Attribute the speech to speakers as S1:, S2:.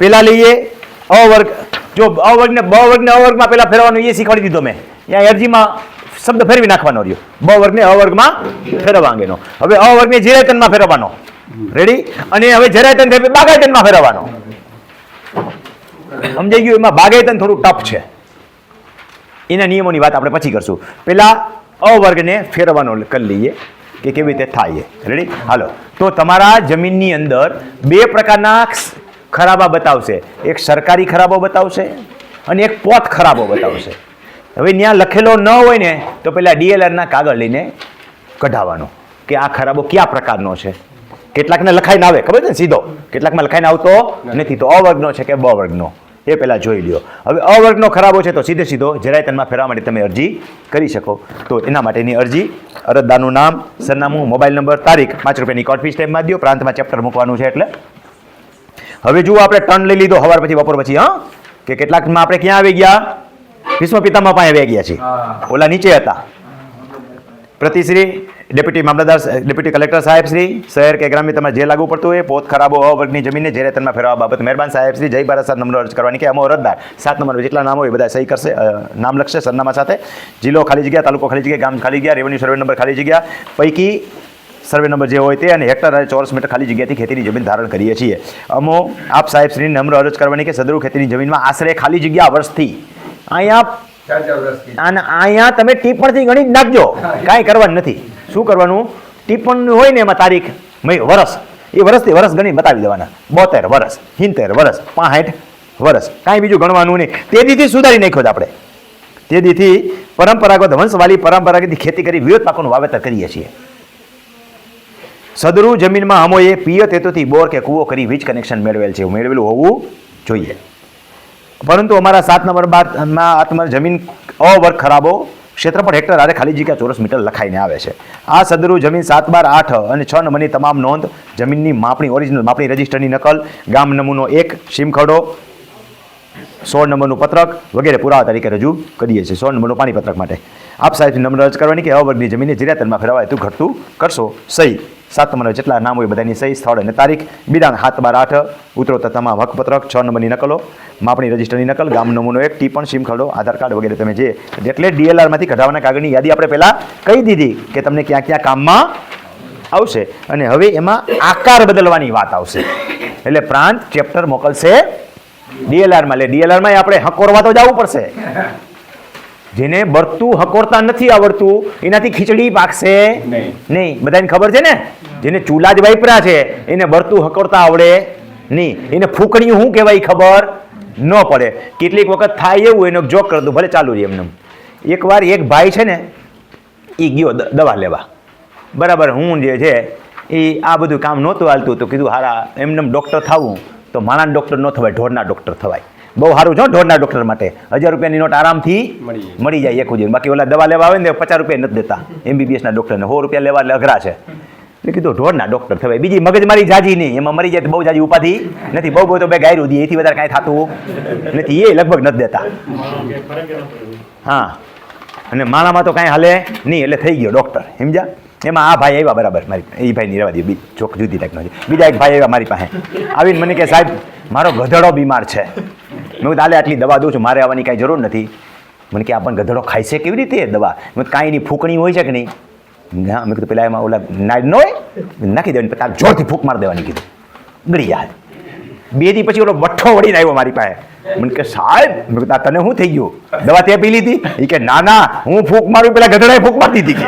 S1: પેલા લઈએ અ વર્ગ જો અવર્ગને વર્ગને બ વર્ગને અવર્ગમાં પહેલા ફેરવવાનું એ શીખવાડી દીધો મેં. ત્યાં અરજીમાં શબ્દ ફેરવી નાખવાનો રહ્યો. બ વર્ગને અવર્ગમાં વર્ગમાં ફેરવવા અંગેનો. હવે અવર્ગને વર્ગને જીરાયતનમાં ફેરવવાનો. રેડી અને હવે જરાયતન થઈ બાગાયતનમાં ફેરવવાનો. સમજાઈ ગયું? એમાં બાગાયતન થોડું ટફ છે. એના નિયમોની વાત આપણે પછી કરશું. પેલા અ વર્ગને ફેરવવાનો કરી લઈએ કે કેવી રીતે થાય રેડી હાલો. તો તમારા જમીનની અંદર બે પ્રકારના ખરાબા બતાવશે. એક સરકારી ખરાબો બતાવશે અને એક પોત ખરાબો બતાવશે. હવે ત્યાં લખેલો ન હોય ને, તો પહેલાં ડીએલઆરના કાગળ લઈને કઢાવવાનો કે આ ખરાબો કયા પ્રકારનો છે. કેટલાકને લખાઈને આવે, ખબર છે ને સીધો? કેટલાકમાં લખાઈને આવતો નથી, તો અવર્ગનો છે કે બ વર્ગનો એ પહેલાં જોઈ લ્યો. હવે અવર્ગનો ખરાબો છે તો સીધે સીધો જરાયતનમાં ફેરવા માટે તમે અરજી કરી શકો. તો એના માટેની અરજી, અરજદારનું નામ, સરનામું, મોબાઈલ નંબર, તારીખ પાંચ રૂપિયાની કોટ ફીસ ટાઈમમાં દો પ્રાંતમાં ચેપ્ટર મૂકવાનું છે એટલે હવે જુઓ આપણે ટર્ન લઈ લીધો હવાર પછી બપોર પછી હા? કે કેટલાકમાં આપણે ક્યાં આવી ગયા? ભીષ્મ પિતામાં પાસે આવી ગયા છીએ. ઓલા નીચે હતા. પ્રતિશ્રી ડેપ્યુટી મામલતદાર ડેપ્યુટી કલેક્ટર સાહેબ શ્રી શહેર કે ગ્રામ્ય તમારે જે લાગુ પડતું હોય પોત ખરાબો અ વર્ગની જમીનને જે રેતનમાં ફેરવા બાબત મહેરબાન સાહેબ શ્રી જય ભારત સાત નંબર અરજ કરવાની કે અમો અરજદાર. સાત નંબર જેટલા નામ હોય બધા સહી કરશે. નામ લખશે સરનામા સાથે. જિલ્લો ખાલી જગ્યા તાલુકો ખાલી જગ્યા ગામ ખાલી જગ્યા રેવન્યુ સર્વે નંબર ખાલી જગ્યા. પૈકી સર્વે નંબર જે હોય તે અને હેક્ટર અને ચોરસ મીટર ખાલી જગ્યાથી ખેતીની જમીન ધારણ કરીએ છીએ. અમો આપ સાહેબ શ્રી નમ્ર અરજ કરવાની કે સદરૂ ખેતીની જમીનમાં આશરે ખાલી જગ્યા વર્ષથી. અહીંયા અને અહીંયા તમે ટીપણથી ગણી જ નાખજો. કાંઈ કરવાનું નથી. શું કરવાનું? ટીપણ હોય ને એમાં તારીખ મય વરસ. એ વર્ષથી વરસ ગણી બતાવી દેવાના. બોતેર વરસ હિંતેર વરસ પાંઠ વરસ. કાંઈ બીજું ગણવાનું નહીં. તે દીથી સુધારી નાખ્યો જ આપણે. તે દીથી પરંપરાગત વંશવાળી પરંપરાગત ખેતી કરી વિવિધ પાકોનું વાવેતર કરીએ છીએ. સદરુ જમીનમાં અમોએ પિયત હેતુથી બોર કે કૂવો કરી વીજ કનેક્શન મેળવેલ છે. મેળવેલું હોવું જોઈએ. પરંતુ અમારા સાત નંબર બાદમાં આત્મા જમીન અ વર્ગ ખરાબો ક્ષેત્રફળ હેક્ટર આરે ખાલી જગ્યા ચોરસ મીટર લખાઈને આવે છે. આ સદરુ જમીન સાત બાર આઠ અને છ નંબરની તમામ નોંધ જમીનની માપણી ઓરિજિનલ માપણી રજિસ્ટરની નકલ, ગામ નમૂનો એક સીમખડો સોળ નંબરનું પત્રક વગેરે પુરાવા તરીકે રજૂ કરીએ છીએ. સોળ નંબરનું પાણી પત્રક માટે. આપ સાહેબ નંબર રજ કરવાની કે અવર્ગની જમીનને જીરાતનમાં ફેરવાય તું ઘટતું કરશો સહી. સાત નંબર જેટલા નામ હોય બધાની સહી, સ્થળ અને તારીખ. બિડાણ હાથ બાર આઠ ઉત્તરોત્તર તમામ હકપત્રક છ નંબરની નકલો. માપણી રજિસ્ટરની નકલ, ગામ નમૂનો એક, ટી પણ, સીમ ખરડો, આધાર કાર્ડ વગેરે તમે જે એટલે ડીએલઆરમાંથી કઢાવવાના કાગળની યાદી આપણે પહેલાં કહી દીધી કે તમને ક્યાં ક્યાં કામમાં આવશે. અને હવે એમાં આકાર બદલવાની વાત આવશે. એટલે પ્રાંત ચેપ્ટર મોકલશે ડીએલઆરમાં. એટલે ડીએલઆરમાં આપણે હકોરવા તો જવું પડશે. જેને બરતું હકોરતા નથી આવડતું એનાથી ખીચડી પાકશે
S2: નહીં.
S1: બધાને ખબર છે ને? જેને ચૂલા જ વાપરા છે એને બરતું હકોરતા આવડે નહીં. એને ફૂકણીયું શું કહેવાય ખબર ન પડે. કેટલીક વખત થાય એવું એનો જોક કરતું ભલે ચાલુ રહે એમને એકવાર એક ભાઈ છે ને એ ગયો દવા લેવા. બરાબર હું જે છે એ આ બધું કામ નહોતું હાલતું તો કીધું હારા એમને ડૉક્ટર થવું. તો માણા ડૉક્ટર ન થવાય ઢોરના ડૉક્ટર થવાય. બહુ સારું છે ઢોરના ડૉક્ટર માટે. હજાર રૂપિયાની નોટ આરામથી
S2: મળી જાય.
S1: એક સુધી બાકી ઓલા દવા લેવા આવે ને પચાસ રૂપિયા નથી દેતા એમબીબીએસના ડૉક્ટરને. સો રૂપિયા લેવા એટલે અઘરા છે. એટલે કીધું ઢોરના ડૉક્ટર થવાય. બીજી મગજમારી જાજી નહીં. એમાં મરી જાય તો બહુ જાજી ઉપાધિ નથી. બહુ બહુ તો બે ગાયરું દે એથી વધારે કાંઈ થતું નથી. એ લગભગ નથી દેતા. હા. અને માળામાં તો કાંઈ હાલે નહીં એટલે થઈ ગયો ડૉક્ટર. સમજ્યા? એમાં આ ભાઈ આવ્યા બરાબર. મારી એ ભાઈની રહેવા દે બી ચોક જુદી ટાઈપનો છે. બીજા એક ભાઈ આવ્યા મારી પાસે. આવીને મને કે સાહેબ મારો ગધડો બીમાર છે. મેં હાલે આટલી દવા દઉં છું, મારે આવવાની કાંઈ જરૂર નથી. મને કે આપણને ગધડો ખાય છે કેવી રીતે દવા? મેં કાંઈ એની ફૂંકણી હોય છે કે નહીં? ના, મેં કીધું, પેલા એમાં ઓલા નાડ નો નાખી દેવાની, પછી જોરથી ફૂંક મારી દેવાની, કીધું. ગળી યાદ બે દી પછી ઓલો બઠ્ઠો વળીને આવ્યો મારી પાસે. મને કે, સાહેબ, મેં કીધું તને શું થઈ ગયું? દવા તે પી લીધી? એ કે, ના ના, હું ફૂંક મારું, પેલા ગધડાએ ફૂંક મારતી હતી